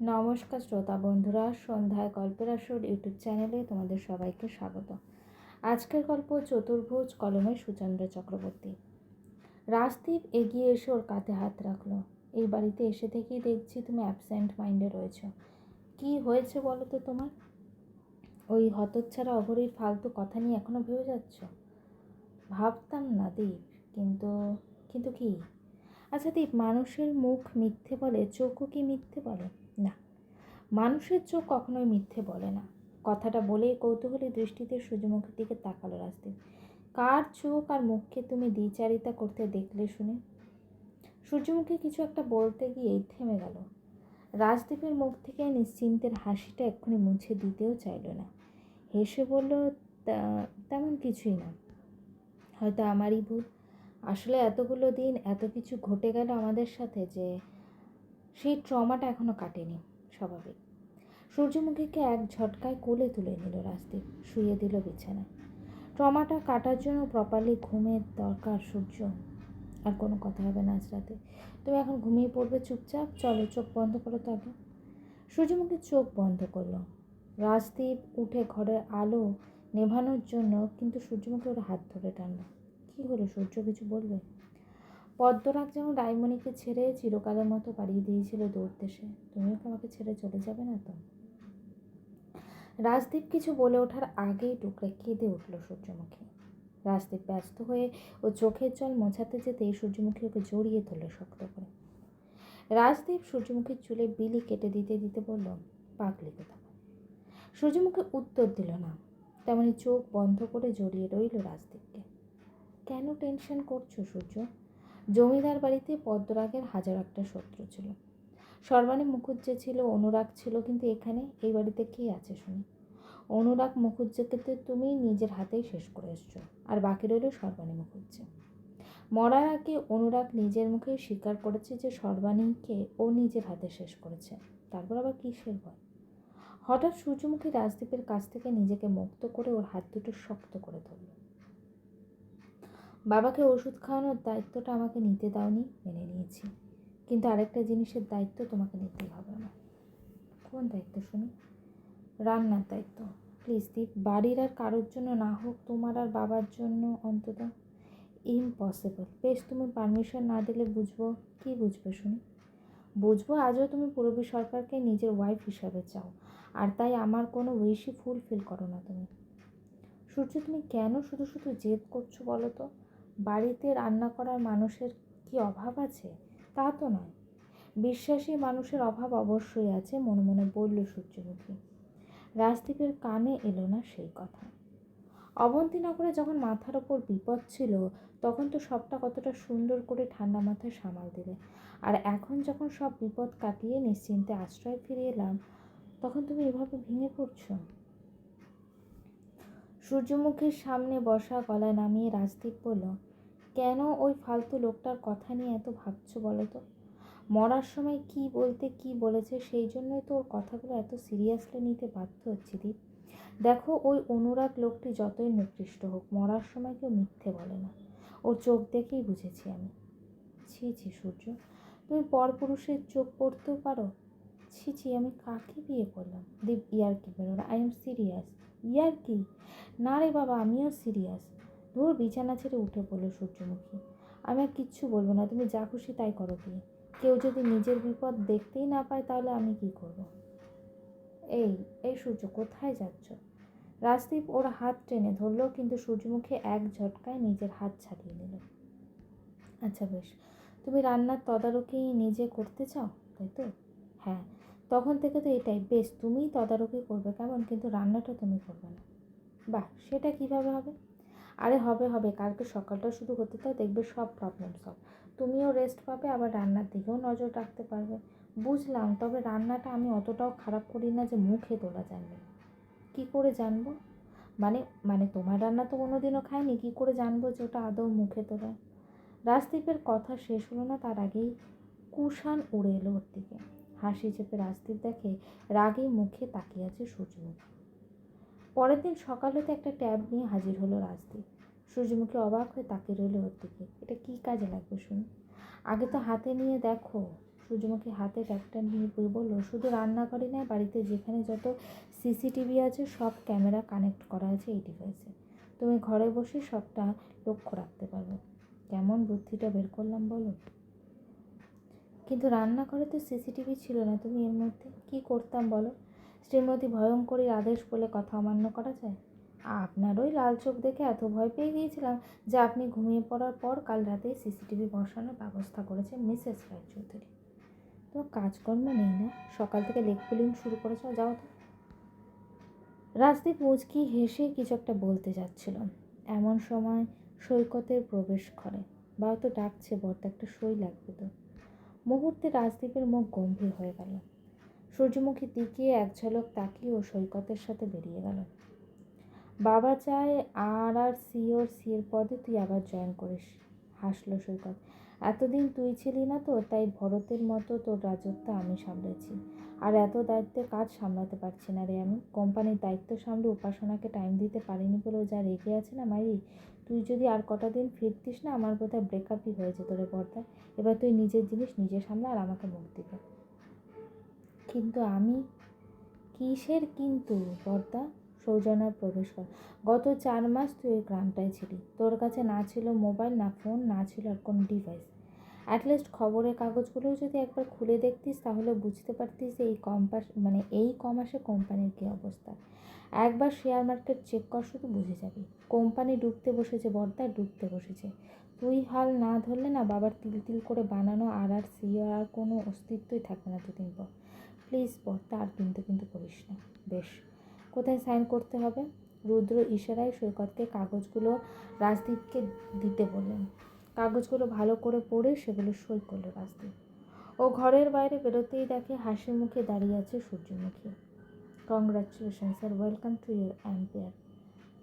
নমস্কার শ্রোতা বন্ধুরা, সন্ধ্যায় গল্পের আসর ইউটিউব চ্যানেলে তোমাদের সবাইকে স্বাগত। আজকের গল্প চতুর্ভুজ কলমের সুচন্দ্র চক্রবর্তী। রাজদীপ এগিয়ে এসে ওর কাঁধে হাত রাখল। এই বাড়িতে এসে থেকেই দেখছি তুমি অ্যাবসেন্ট মাইন্ডে রয়েছ। কি হয়েছে বলো তো তোমার? ওই হতচ্ছাড়া অঘরীর ফালতু কথা নিয়ে এখনও ভেবে যাচ্ছ? ভাবতাম না দীপ, কিন্তু কিন্তু কি? আচ্ছা দীপ, মানুষের মুখ মিথ্যে বলে চোখও কি মিথ্যে বলে? মানুষের চোখ কখনোই মিথ্যে বলে না। কথাটা বলেই কৌতূহলী দৃষ্টিতে সূর্যমুখীর দিকে তাকালো রাজদীপ। কার চোখ আর মুখকে তুমি দ্বিচারিতা করতে দেখলে শুনে? সূর্যমুখী কিছু একটা বলতে গিয়েই থেমে গেল। রাজদীপের মুখ থেকে নিশ্চিন্তের হাসিটা এক্ষুনি মুছে দিতেও চাইল না। হেসে বলল তেমন কিছুই না। হয়তো আমারই ভুল। আসলে এতগুলো দিন এত কিছু ঘটে গেল আমাদের সাথে যে সেই ট্রমাটা এখনও কাটেনি। স্বাভাবিক। সূর্যমুখীকে এক ঝটকায় কোলে তুলে নিল রাজদীপ শুয়ে দিল বিছানায়। ট্রমাটা কাটার জন্য প্রপারলি ঘুমের দরকার সূর্য। আর কোনো কথা হবে না আজ রাতে। তুমি এখন ঘুমিয়ে পড়বে চুপচাপ। চলো, চোখ বন্ধ করো তো আগে সূর্যমুখী চোখ বন্ধ করল। রাজদীপ উঠে ঘরের আলো নেভানোর জন্য কিন্তু সূর্যমুখী ওর হাত ধরে টানলো। কী হলো সূর্য, কিছু বলবে? পদ্মরাগ যেমন রায়মণিকে ছেড়ে চিরকালের মতো পাড়িয়ে দিয়েছিল দৌড় দেশে তুমিও কি আমাকে ছেড়ে চলে যাবে না তো? রাজদীপ কিছু বলে ওঠার আগেই টুকরে কেঁদে উঠল সূর্যমুখী। রাজদীপ ব্যস্ত হয়ে ও চোখের জল মোছাতে যেতেই সূর্যমুখী ওকে জড়িয়ে ধরল শক্ত করে। রাজদীপ সূর্যমুখীর চুলে বিলি কেটে দিতে দিতে বলল, পাগলি কোথা? সূর্যমুখী উত্তর দিল না। তেমনি চোখ বন্ধ করে জড়িয়ে রইল রাজদীপকে। কেন টেনশন করছ সূর্য? জমিদার বাড়িতে পদ্মরাগের হাজার একটা শত্রু ছিল। সর্বাণী মুখুজ্জে ছিল, অনুরাগ ছিল, কিন্তু এখানে এই বাড়িতে কে আছে শুনি? অনুরাগ মুখুজ্জেকে তো তুমি নিজের হাতেই শেষ করে এসছো, আর বাকি রইল সর্বাণী মুখুজ্জে। মরার আগে অনুরাগ নিজের মুখে স্বীকার করেছে যে সর্বাণীকে ও নিজের হাতে শেষ করেছে। তারপর আবার কিসের ভয়? হঠাৎ সূর্যমুখী রাজদীপের কাছ থেকে নিজেকে মুক্ত করে ওর হাত দুটো শক্ত করে ধরল। বাবাকে ওষুধ খাওয়ানোর দায়িত্বটা আমাকে নিতে দাওনি, মেনে নিয়েছি। কিন্তু আরেকটা জিনিসের দায়িত্ব তোমাকে নিতেই হবে আমার। কোন দায়িত্ব শুনি? রান্নার দায়িত্ব। প্লিজ দীপ, বাড়ির আর কারোর জন্য না হোক, তোমার আর বাবার জন্য অন্তত ইম্পসিবল বেশ, তুমি পারমিশন না দিলে বুঝব। কি বুঝবে শুনি? বুঝব আজও তুমি পূরবী সরকারকে নিজের ওয়াইফ হিসাবে চাও। আর তাই আমার কোনো উইশই ফুলফিল করো না তুমি। সূর্য, তুমি কেন শুধু শুধু জেদ করছ বলো তো? বাড়িতে রান্না করার মানুষের কি অভাব আছে? তা তো নয়। বিশ্বাসী মানুষের অভাব অবশ্যই আছে, মনে মনে বলল সূর্যমুখী। রাজদীপের কানে এলো না সেই কথা। অবন্তীনগরে যখন মাথার ওপর বিপদ ছিল, তখন তো সবটা কতটা সুন্দর করে ঠান্ডা মাথায় সামাল দিলে। আর এখন যখন সব বিপদ কাটিয়ে নিশ্চিন্তে আশ্রয় ফিরে এলাম, তখন তুমি এভাবে ভেঙে পড়ছো? সূর্যমুখীর সামনে বসা গলা নামিয়ে রাজদীপ বলল কেন ওই ফালতু লোকটার কথা নিয়ে এত ভাবছ বলো তো? মরার সময় কি বলতে কি বলেছে সেই জন্যই তো ওর কথাগুলো এত সিরিয়াসলি নিতে বাধ্য হচ্ছে দীপ। দেখো ওই অনুরাগ লোকটি যতই নিকৃষ্ট হোক, মরার সময় কেউ মিথ্যে বলে না। ওর চোখ দেখেই বুঝেছি আমি। ছি ছি, সূর্য, তুমি পরপুরুষের চোখ পড়তেও পারো? ছি ছি, আমি কাকে বিয়ে করলাম? দীপ ইয়ার কি বেরোলো আই এম সিরিয়াস ইয়ার কি না রে বাবা, আমিও সিরিয়াস ধর বিছানা ছেড়ে উঠে পড়ল সূর্যমুখী। আমি আর কিচ্ছু বলব না, তুমি যা খুশি তাই করো বিয়ে কেউ যদি নিজের বিপদ দেখতেই না পায়, তাহলে আমি কি করব। এই এই সূর্য, কোথায় যাচ্ছ? রাজদীপ ওর হাত টেনে ধরলো, কিন্তু সূর্যমুখী এক ঝটকায় নিজের হাত ছাড়িয়ে নিল আচ্ছা বেশ, তুমি রান্নার তদারকি নিজে করতে চাও, তাই তো? হ্যাঁ তখন থেকে তো এটাই, বেশ, তুমিই তদারকি করবে কেমন, কিন্তু রান্নাটা তুমি করবে না। বাহ, সেটা কীভাবে হবে? আরে হবে হবে। কালকে সকালটা শুধু হতে দাও দেখবে সব প্রবলেম সব তুমিও রেস্ট পাবে, আবার রান্নার দিকেও নজর রাখতে পারবে। বুঝলাম, তবে রান্নাটা আমি অতটাও খারাপ করি না যে মুখে তোলা জানবে কি করে জানব? মানে মানে তোমার রান্না তো কোনোদিনও খাইনি কী করে জানব যে ওটা আদৌ মুখে তোলা? রাজদীপের কথা শেষ হলো না, তার আগেই কুষাণ উড়ে এলো ওর দিকে। হাসি চেপে রাজদীপ দেখে রাগে মুখে তাকিয়ে আছে সূর্যমুখী। পরের দিন সকালে তো একটা ট্যাব নিয়ে হাজির হলো রাজদীপ। সূর্যমুখী অবাক হয়ে তাকিয়ে রইল ওর দিকে এটা কী কাজে লাগবে শুনি? আগে তো হাতে নিয়ে দেখো। সূর্যমুখী হাতে ট্যাপটা নিয়ে বলল, শুধু রান্না রান্নাঘরে নয়, বাড়িতে যেখানে যত সিসিটিভি আছে, সব ক্যামেরা কানেক্ট করা আছে এই ডিভাইসে। তুমি ঘরে বসে সবটা লক্ষ্য রাখতে পারবে। কেমন বুদ্ধিটা বের করলাম বলো? কিন্তু রান্নাঘরে তো সিসিটিভি ছিল না, তুমি এর মধ্যে কী করতাম বলো? শ্রীমতী ভয়ঙ্করী আদেশ বলে কথা অমান্য করা যায়? আপনার ওই লাল চোখ দেখে এত ভয় পেয়ে গিয়েছিলাম যে আপনি ঘুমিয়ে পড়ার পর কাল রাতেই সিসিটিভি বসানোর ব্যবস্থা করেছেন মিসেস রায়চৌধুরী তো কাজকর্ম নেই না? সকাল থেকে লেগ পুলিং শুরু করেছ, যাও তো। রাজদীপ মুচকি হেসে কিছু একটা বলতে যাচ্ছিল। এমন সময় সৈকতের প্রবেশ করে। বা তো ডাকছে বর্তা একটা সই লাগবে তো। মুহূর্তে রাজদীপের মুখ গম্ভীর হয়ে গেল। সূর্যমুখীর দিকে এক ঝলক তাকিয়ে ও সৈকতের সাথে বেরিয়ে গেল। বাবা চায় আর আর সি ওর সি এর পদে তুই আবার জয়েন করিস। হাসলো সৈকত। এতদিন তুই ছিলি না তো, তাই ভরতের মতো তোর রাজত্ব আমি সামলেছি। আর এত দায়িত্বে কাজ সামলাতে পারছি না রে আমি। কোম্পানির দায়িত্ব সামলে উপাসনাকে টাইম দিতে পারিনি বলেও যা রেগে আছে না মাইরি, তুই যদি আর কটা দিন ফিরতিস না, আমার বোধহয় ব্রেকআপই হয়ে যেত রে বর্দা এবার তুই নিজের জিনিস নিজে সামলা আর আমাকে মুখ দিবে। কিন্তু আমি কিসের কিন্তু বর্দা সৌজন্যার প্রবেশ কর। গত চার মাস তুই ওই গ্রামটায় ছিলি। তোর কাছে না ছিল মোবাইল, না ফোন, না ছিল আর কোনো ডিভাইস অ্যাটলিস্ট খবরের কাগজগুলোও যদি একবার খুলে দেখতিস, তাহলে বুঝতে পারতিস যে এই কম্পাস মানে এই কমাসে কোম্পানির কী অবস্থা। একবার শেয়ার মার্কেট চেক কর, শুধু বুঝে যাবি। কোম্পানি ডুবতে বসেছে বর্দা ডুবতে বসেছে। তুই হাল না ধরলে না বাবার তিল তিল করে বানানো আর আর সিও আর কোনো অস্তিত্বই থাকবে না দুদিন পর। প্লিজ বর্দা আর কিন্তু কিন্তু করিস না। বেশ, কোথায় সাইন করতে হবে? রুদ্র ইশারায় সৈকতকে কাগজগুলো রাজদীপকে দিতে বললেন। কাগজগুলো ভালো করে পড়ে সেগুলো সই করল রাজদীপ। ও ঘরের বাইরে বেরোতেই দেখে হাসি মুখে দাঁড়িয়ে আছে সূর্যমুখী। Congratulation sir welcome to your ampere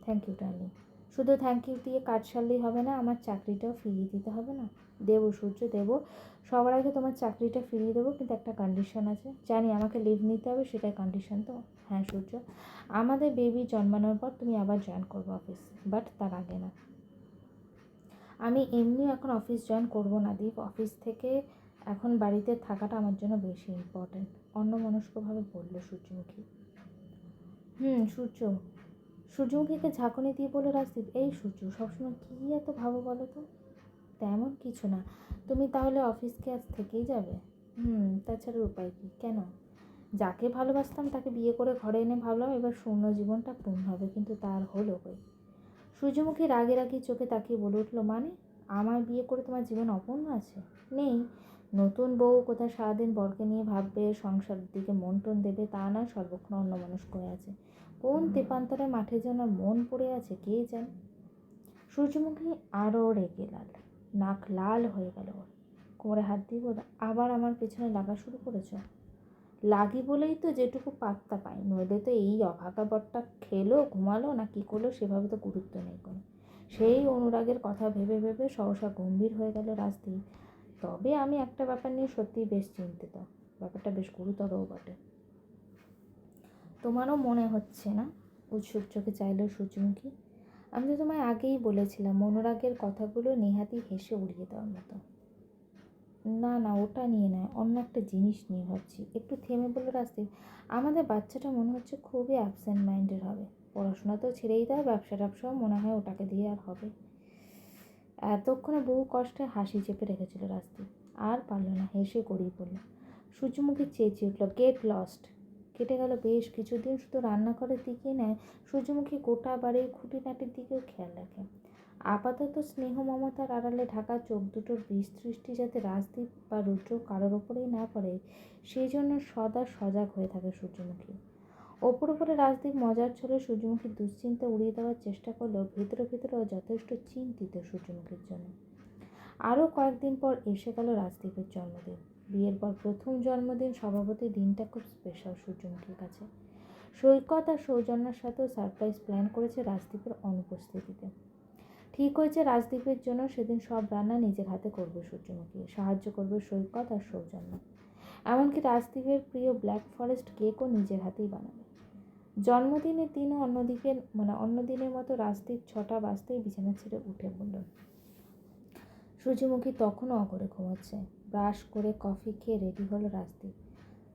thank you darling শুধু থ্যাংক ইউ দিয়ে কাজ সারলেই হবে না, আমার চাকরিটাও ফিরিয়ে দিতে হবে না? দেবো, সূর্য দেবো। সবার আগে তোমার চাকরিটা ফিরিয়ে দেবো, কিন্তু একটা কন্ডিশন আছে। জানি আমাকে লিভ নিতে হবে, সেটাই কন্ডিশন তো। হ্যাঁ সূর্য। আমাদের বেবি জন্মানোর পর তুমি আবার জয়েন করব অফিস বাট তার আগে না। আমি এমনি এখন অফিস জয়েন করব না, দীপ। অফিস থেকে এখন বাড়িতে থাকাটা আমার জন্য বেশি ইম্পর্ট্যান্ট অন্যমনস্কভাবে বলল সূর্যমুখী। হুম, সূর্য। সূর্যমুখীকে ঝাঁকুনি দিয়ে বলে রাজদীপ, এই সূর্য, সবসময় কী এত ভাবো বলো তো? তেমন কিছু না। তুমি তাহলে অফিসকে আজ থেকেই যাবে? হুম তাছাড়া উপায় কী? কেন? যাকে ভালোবাসতাম তাকে বিয়ে করে ঘরে এনে ভাবলাম এবার শূন্য জীবনটা পূর্ণ হবে কিন্তু তার হলো কই? সূর্যমুখী রাগে রাগি চোখে তাকিয়ে বলে উঠল মানে আমার বিয়ে করে তোমার জীবন অপূর্ণ আছে? নেই। নতুন বউ কোথায় সারাদিন বরকে নিয়ে ভাববে সংসারের দিকে মন টন দেবে তা নয় সর্বক্ষণ অন্য মানুষ করে আছে। কোন তেপান্তরে মাঠে যেন মন পড়ে আছে কে জানে? সূর্যমুখী আরও রেগে লাল। নাক লাল হয়ে গেল কোমরে হাত দিয়ে বলে আবার আমার পেছনে লাগা শুরু করেছ? লাগি বলেই তো যেটুকু পাত্তা পাই। নইলে তো এই অভাগা বরটা খেলো, ঘুমালো, না কী করল সেভাবে তো গুরুত্ব নেই কোনো। সেই অনুরাগের কথা ভেবে ভেবে সহসা গম্ভীর হয়ে গেল রাজদীপ। তবে আমি একটা ব্যাপার নিয়ে সত্যিই বেশ চিন্তিত। ব্যাপারটা বেশ গুরুতরও বটে। তোমারও মনে হচ্ছে না? উৎসুক চোখে চাইল সূর্যমুখী। আমি তো তোমায় আগেই বলেছিলাম, অনুরাগের কথাগুলো নেহাতি হেসে উড়িয়ে দেওয়ার মতো। না না, ওটা নিয়ে নয়, অন্য একটা জিনিস নিয়ে ভাবছি। একটু থেমে বলে রাজদীপ আমাদের বাচ্চাটা মনে হচ্ছে খুবই অ্যাবসেন্ট মাইন্ডেড হবে। পড়াশোনা তো ছেড়েই দেয় ব্যবসা ট্যাবসাও মনে হয় ওটাকে দিয়ে আর হবে। এতক্ষণে বহু কষ্টে হাসি চেপে রেখেছিল রাজদীপ আর পারল না, হেসে গড়িয়ে পড়ল। সূর্যমুখী চেঁচিয়ে উঠল গেট লস্ট কেটে গেল বেশ কিছুদিন শুধু রান্নাঘরের দিকে নেয়। সূর্যমুখী গোটা বাড়ির খুঁটিনাটির দিকেও খেয়াল রাখে। আপাতত স্নেহ মমতার আড়ালে ঢাকা চোখ দুটোর বিষ দৃষ্টি যাতে রাজদীপ বা রুদ্র কারোর ওপরেই না পড়ে, সেই জন্য সদা সজাগ হয়ে থাকে সূর্যমুখী। ওপর উপরে রাজদীপ মজার ছলে সূর্যমুখীর দুশ্চিন্তা উড়িয়ে দেওয়ার চেষ্টা করলেও ভিতরে ভিতরেও যথেষ্ট চিন্তিত সূর্যমুখীর জন্য। আরও কয়েকদিন পর এসে গেল রাজদীপের জন্মদিন। বিয়ের পর প্রথম জন্মদিন স্বভাবতই দিনটা খুব স্পেশাল সূর্যমুখীর কাছে। সৈকত আর সৌজন্যার সাথেও সারপ্রাইজ প্ল্যান করেছে রাজদীপের অনুপস্থিতিতে। ঠিক হয়েছে রাজদীপের জন্য সেদিন সব রান্না নিজের হাতে করবে সূর্যমুখী, সাহায্য করবে সৈকত আর সৌজন্য। এমনকি রাজদীপের প্রিয় ব্ল্যাক ফরেস্ট কেকও নিজের হাতেই বানাবে। জন্মদিনের দিনও অন্যদিকে মানে অন্য দিনের মতো রাজদীপ ছটা বাজতেই বিছানা ছেড়ে উঠে পড়ল। সূর্যমুখী তখনও অগরে ঘুমাচ্ছে। ব্রাশ করে কফি খেয়ে রেডি হলো রাজদীপ।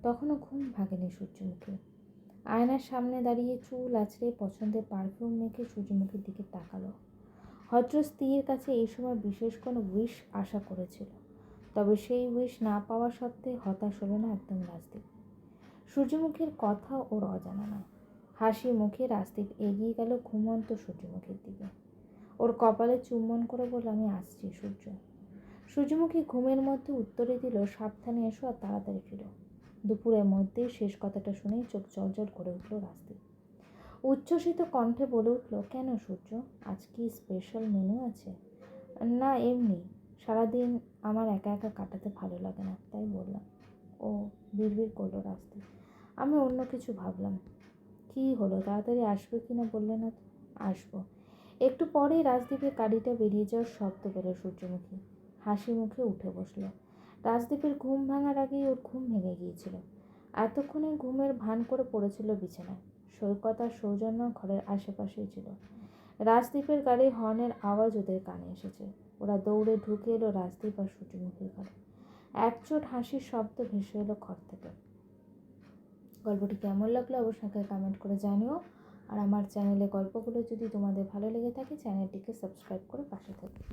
তখনও ঘুম ভাগেনি সূর্যমুখী আয়নার সামনে দাঁড়িয়ে চুল আছড়ে পছন্দের পারফিউম মেখে সূর্যমুখীর দিকে তাকালো। হয়তো স্ত্রীর কাছে এই সময় বিশেষ কোনো উইশ আশা করেছিল। তবে সেই উইশ না পাওয়া সত্ত্বে হতাশ হলো না একদম রাজদীপ। সূর্যমুখীর কথা ওর অজানা নয়। হাসি মুখে রাজদীপ এগিয়ে গেল ঘুমন্ত সূর্যমুখীর দিকে। ওর কপালে চুম্বন করে বলল, আমি আসছি সূর্য। সূর্যমুখী ঘুমের মধ্যে উত্তরে দিল, সাবধানে এসো আর তাড়াতাড়ি ফিরো। দুপুরের মধ্যেই শেষ কথাটা শুনেই চোখ জলজল করে উঠল রাজদীপ উচ্ছ্বসিত কণ্ঠে বলে উঠল, কেন সূর্য? আজ কি স্পেশাল মেনু আছে? না, এমনি। সারাদিন আমার একা একা কাটাতে ভালো লাগে না, তাই বললাম। ও বিড়বিড় করল রাজদীপ আমি অন্য কিছু ভাবলাম। কি হলো? তাড়াতাড়ি আসবে কি না বললে না? আসব। একটু পরেই রাজদীপের গাড়িটা বেরিয়ে যাওয়ার শব্দ পেল সূর্যমুখী। হাসি মুখে উঠে বসল। রাজদীপের ঘুম ভাঙার আগেই ওর ঘুম ভেঙে গিয়েছিল। এতক্ষণে ঘুমের ভান করে পড়েছিল বিছানায়। সৈকত আর সৌজন্য ঘরের আশেপাশেই ছিল। রাজদীপের গাড়ি হর্নের আওয়াজ ওদের কানে এসেছে। ওরা দৌড়ে ঢুকে এলো রাজদীপ আর সূর্যমুখীর ঘরে। একচোট হাসির শব্দ ভেসে এলো ঘর থেকে। গল্পটি কেমন লাগল অবশ্যই কমেন্ট করে জানিও। আর আমার চ্যানেলে গল্পগুলো যদি তোমাদের ভালো লেগে থাকে চ্যানেলটিকে সাবস্ক্রাইব করে পাশে থাকবে